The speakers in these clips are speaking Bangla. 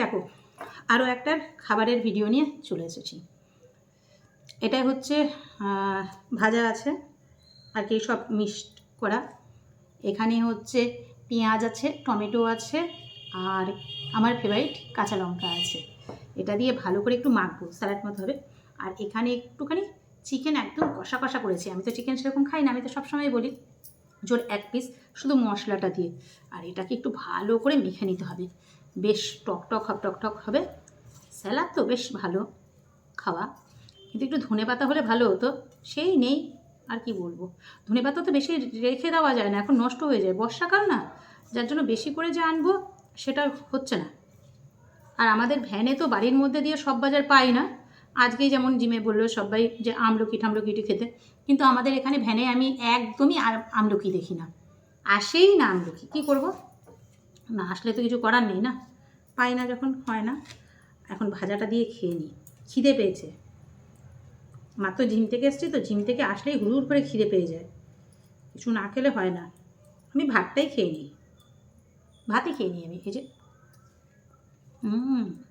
দেখো আরও একটা খাবারের ভিডিও নিয়ে চলে এসেছি। এটা হচ্ছে ভাজা আছে, আর কি সব মিক্সড করা। এখানে হচ্ছে পেঁয়াজ আছে, টমেটো আছে, আর আমার ফেভারিট কাঁচা লঙ্কা আছে। এটা দিয়ে ভালো করে একটু মাখবো স্যালাড মতো হবে। আর এখানে একটুখানি চিকেন একদম কষা কষা করেছি। আমি তো চিকেন সেরকম খাই না, আমি তো সবসময় বলি, জোর এক পিস শুধু মশলাটা দিয়ে। আর এটাকে একটু ভালো করে মেখে নিতে হবে। বেশ টক টক হব টক টক হবে। স্যালাড তো বেশ ভালো খাওয়া। কিন্তু একটু ধনে পাতা হলে ভালো হতো। সেই নেই, আর কি বলব। ধনে পাতা তো বেশি রেখে দেওয়া যায় না, এখন নষ্ট হয়ে যায়। বর্ষাকাল না, যার জন্য বেশি করে যে আনব সেটা হচ্ছে না। আর আমাদের ভ্যানে তো বাড়ির মধ্যে দিয়ে সব বাজার পাই না। আজকেই যেমন জিমে বলল সবাই যে আমলকি ঠামলকিটি খেতে। কিন্তু আমাদের এখানে ভ্যানে আমি একদমই আর আমলকি দেখি না। আসেই না আমলকি, কী করব? না, আসলে তো কিছু করার নেই না। পাই না যখন, হয় না। এখন ভাজাটা দিয়ে খেয়ে নিই। খিদে পেয়েছে। মাত্র জিম থেকে এসছি তো জিম থেকে আসলেই হুড় করে খিদে পেয়ে যায়। কিছু না খেলে হয় না। আমি ভাতটাই খেয়ে নিই। ভাতই খেয়ে নিই আমি, এই যে। হুম।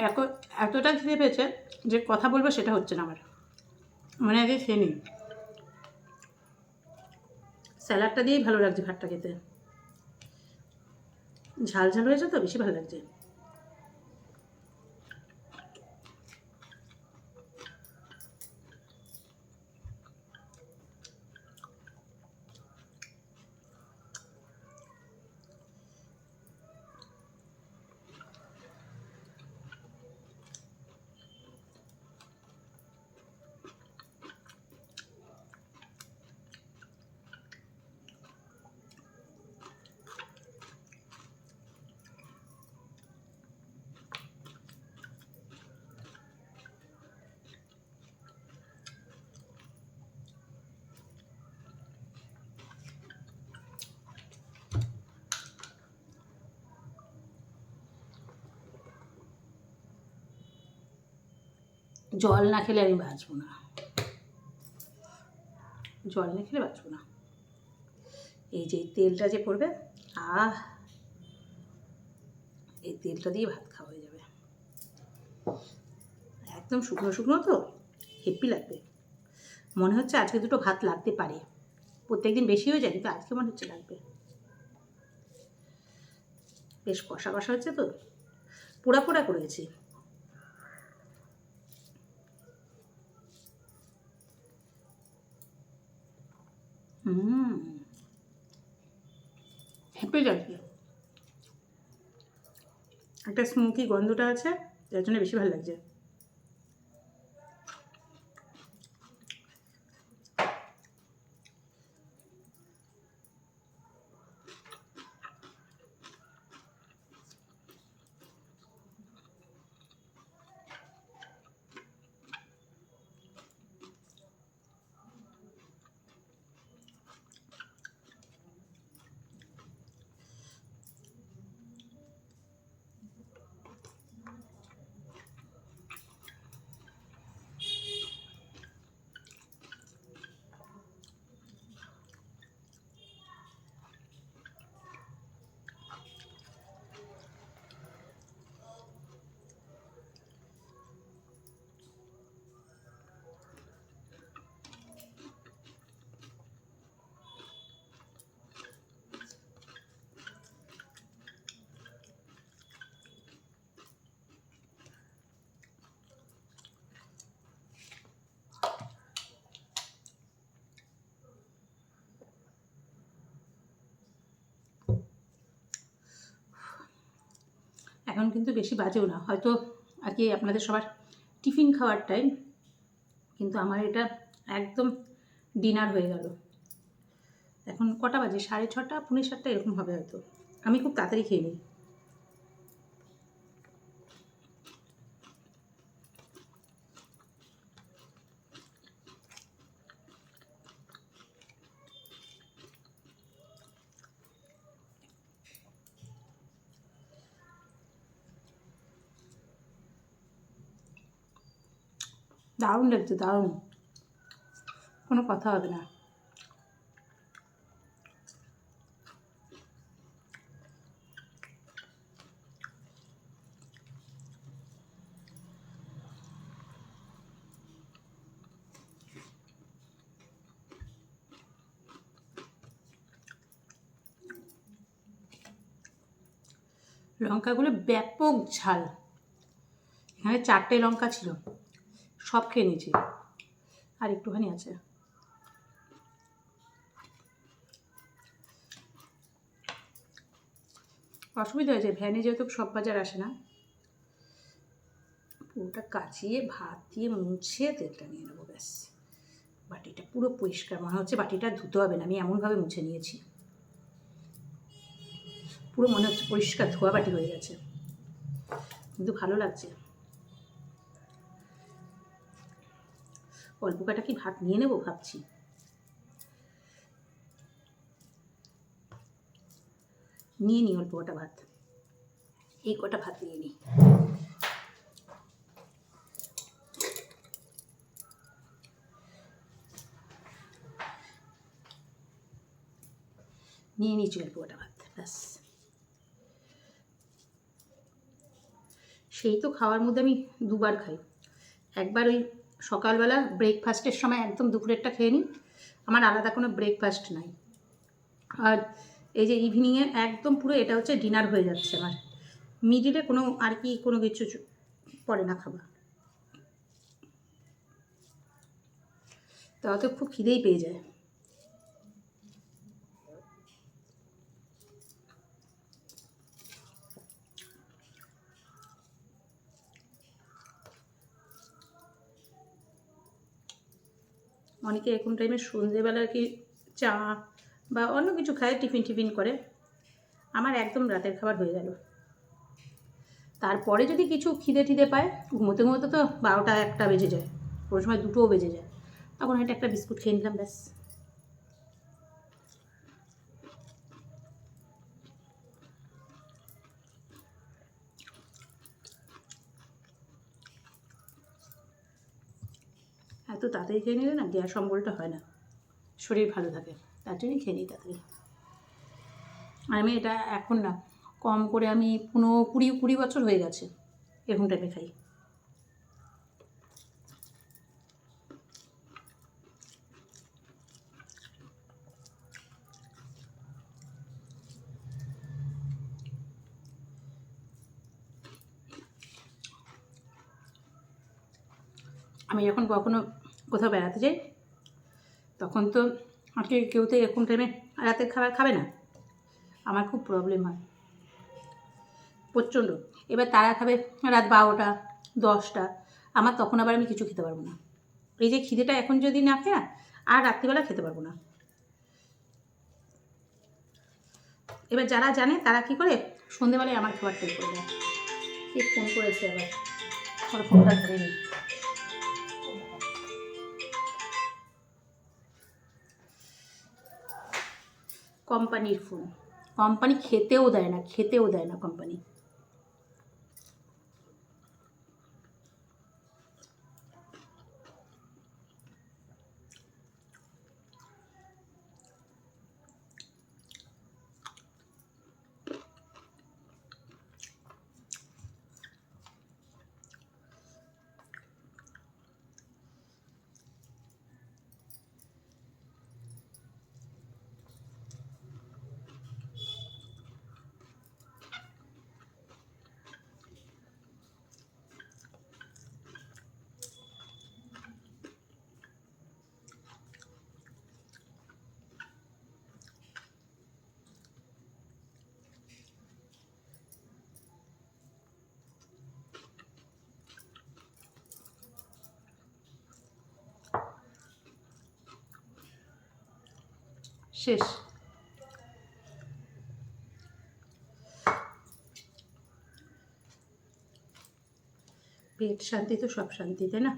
এত, এতটা খিদে পেয়েছে যে কথা বলব সেটা হচ্ছে না আমার। মানে আগে খেয়ে নিই। স্যালাডটা দিয়েই ভালো লাগছে ভাতটা খেতে। ঝাল ঝাল হয়েছে তো, বেশি ভালো লাগছে। জল না খেলে আমি বাঁচবো না। জল না খেলে বাঁচবো না। এই যে তেলটা যে পড়বে, আহ, এই তেলটা দিয়ে ভাত খাওয়া হয়ে যাবে। একদম শুকনো শুকনো তো, হেপি লাগবে। মনে হচ্ছে আজকে দুটো ভাত লাগতে পারে। প্রত্যেকদিন বেশি হয়ে যায়, কিন্তু আজকে মনে হচ্ছে লাগবে। বেশ কষা কষা হচ্ছে তো? পোড়া পোড়া করেছি। হুম। হেঁপে যাচ্ছে একটা স্মোকি গন্ধটা আছে যার জন্য বেশি ভালো লাগছে। এখন কিন্তু বেশি বাজেও না। হয়তো আর কি আপনাদের সবার টিফিন খাওয়ার টাইম কিন্তু আমার এটা একদম ডিনার হয়ে গেল। এখন কটা বাজে? সাড়ে ছটা, পুনে সাতটা এরকম হবে হয়তো। আমি খুব তাড়াতাড়ি খেয়ে নিই। দারুণ লাগছে দারুণ। কোনো কথা হবে না। লঙ্কাগুলো ব্যাপক ঝাল। এখানে চারটে লঙ্কা ছিল। সব খেয়ে নিয়েছি। আর একটুখানি আছে। অসুবিধা হয়েছে, ভ্যানে যেহেতু সব বাজার আসে না। পুরোটা কাচিয়ে, ভাত দিয়ে মুছে তেলটা নিয়ে নেব, ব্যাস। বাটিটা পুরো পরিষ্কার, মনে হচ্ছে বাটিটা ধুতে হবে না, আমি এমনভাবে মুছে নিয়েছি। পুরো মনে হচ্ছে পরিষ্কার ধোয়া বাটি হয়ে গেছে। কিন্তু ভালো লাগছে। অল্প কাটা কি ভাত নিয়ে নেব ভাবছি। নিয়ে নিই অল্প কটা ভাত। এই কটা ভাত নিয়ে নিই নিয়ে নিচ্ছি অল্প কটা ভাত, ব্যাস। সেই তো খাওয়ার মধ্যে আমি দুবার খাই। একবার ওই সকালবেলা ব্রেকফাস্টের সময় একদম দুপুরেরটা খেয়ে নিই। আমার আলাদা কোনো ব্রেকফাস্ট নাই। আর এই যে ইভিনিংয়ে একদম পুরো এটা হচ্ছে ডিনার হয়ে যাচ্ছে আমার। মিডিলে কোনো আর কি কোনো কিছু পড়ে না খাবার। তাও তো খুব খিদেই পেয়ে যায়। অনেকে এখন টাইমে সন্ধেবেলা কি চা বা অন্য কিছু খায়, টিফিন টিফিন করে। আমার একদম রাতের খাবার হয়ে গেল। তারপরে যদি কিছু খিদে টিদে পায়, ঘুমোতে ঘুমোতে তো বারোটা একটা বেজে যায়। কোনো সময় দুটোও বেজে যায়। তখন একটা বিস্কুট খেয়ে নিলাম, ব্যাস। এত তাড়াতাড়ি খেয়ে নিলে না গ্যাস অম্বলটা হয় না। শরীর ভালো থাকে, তার জন্যই খেয়ে নিই তাড়াতাড়ি। আমি এটা এখন না, কম করে আমি পনেরো কুড়ি কুড়ি বছর হয়ে গেছে, এরকম টাইপে খাই। আমি যখন কখনো কোথাও বেড়াতে যাই, তখন তো আর কেউ তো এরকম টাইমে রাতের খাবার খাবে না। আমার খুব প্রবলেম হয়। প্রচণ্ড। এবার তারা খাবে রাত বারোটা, দশটা। আমার তখন আবার আমি কিছু খেতে পারব না। এই যে খিদেটা এখন যদি না খায় আর রাত্রিবেলা খেতে পারব না। এবার যারা জানে তারা কি করে, সন্ধেবেলায় আমার খাবারটাই করে দেয়। কে ফোন করেছে আবার? ফোনটা ধরে নিই কোম্পানির ফোন কোম্পানি খেতেও দেয় না খেতেও দেয় না কোম্পানি। শেষ। পেট শান্তি তো সব শান্তি তাই না?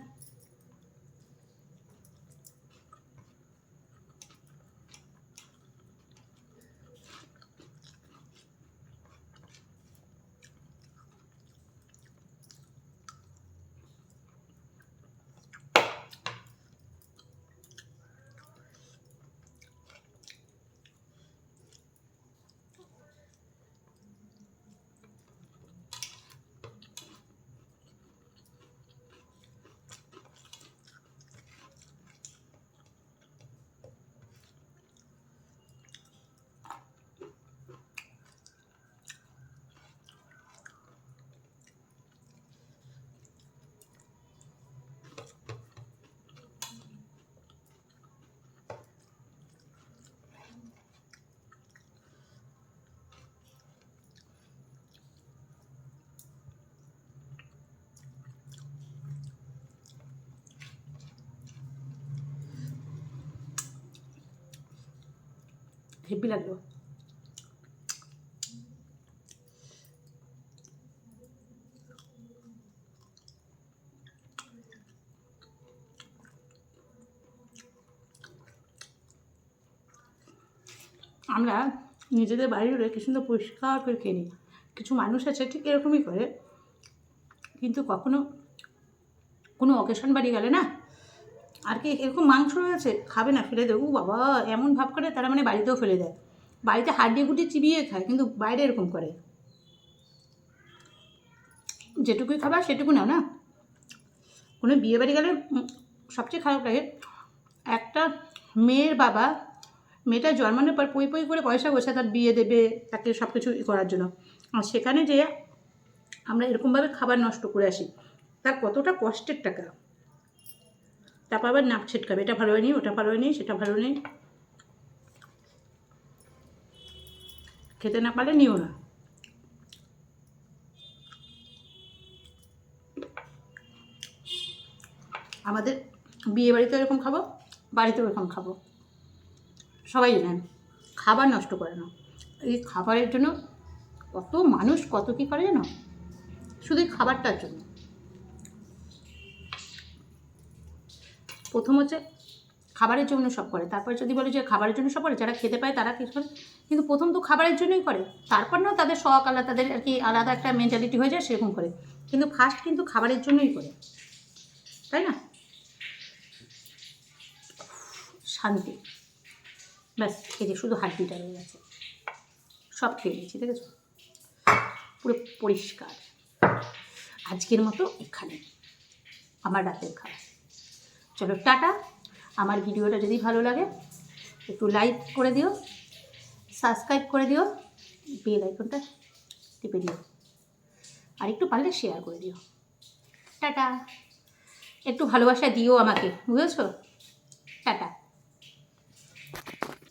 হেব্বি লাগল। আমরা নিজেদের বাড়ির কি সুন্দর পরিষ্কার করে খেয়ে নিই। কিছু মানুষ আছে, ঠিক এরকমই করে। কিন্তু কখনো কোনো অকেশন বাড়ি গেলে না আর কি এরকম মাংস রয়েছে, খাবে না, ফেলে দেয় ও বাবা, এমন ভাব করে তারা মানে বাড়িতেও ফেলে দেয়। বাড়িতে হাড্ডি গুটি চিবিয়ে খায়, কিন্তু বাইরে এরকম করে। যেটুকুই খাবার সেটুকু নাও না? কোনো বিয়ে বাড়ি গেলে সবচেয়ে খারাপ লাগে, একটা মেয়ের বাবা, মেয়েটা জন্মানোর পর পই পই করে পয়সা গোছায় তার বিয়ে দেবে, তাকে সব কিছু করার জন্য। আর সেখানে যে আমরা এরকমভাবে খাবার নষ্ট করে আসি। তার কতটা কষ্টের টাকা। তারপর আবার নাক ছিটকাবে। এটা ভালো হয়নি, ওটা ভালো হয়নি, সেটা ভালো নেই। খেতে না পারলে নিও না। আমাদের বিয়ে বাড়িতে এরকম খাব, বাড়িতেও এরকম খাব। সবাই জানেন, খাবার নষ্ট করে না। এই খাবারের জন্য কত মানুষ কত কী করে জানো? শুধু খাবারটার জন্য। প্রথম হচ্ছে খাবারের জন্য সব করে। তারপর যদি বলে যে খাবারের জন্য সব করে, যারা খেতে পায় তারা কিছু করে। কিন্তু প্রথম তো খাবারের জন্যই করে। তারপর না তাদের শখ আলাদা, তাদের আর কি আলাদা একটা মেন্টালিটি হয়ে যায় সেরকম করে। কিন্তু ফার্স্ট কিন্তু খাবারের জন্যই করে। তাই না? শান্তি। ব্যাস, খেতে শুধু হাড্ডিটা রয়ে গেছে। সব খেয়ে নিয়েছি দেখেছ পুরো পরিষ্কার। আজকের মতো এখানে। আমার রাতের খাবার। চলো টাটা। আমার ভিডিওটা যদি ভালো লাগে, একটু লাইক করে দিও সাবস্ক্রাইব করে দিও বেল আইকনটা টিপে দিও, আর একটু পারলে শেয়ার করে দিও। টাটা। একটু ভালোবাসা দিও আমাকে, বুঝেছ? টাটা।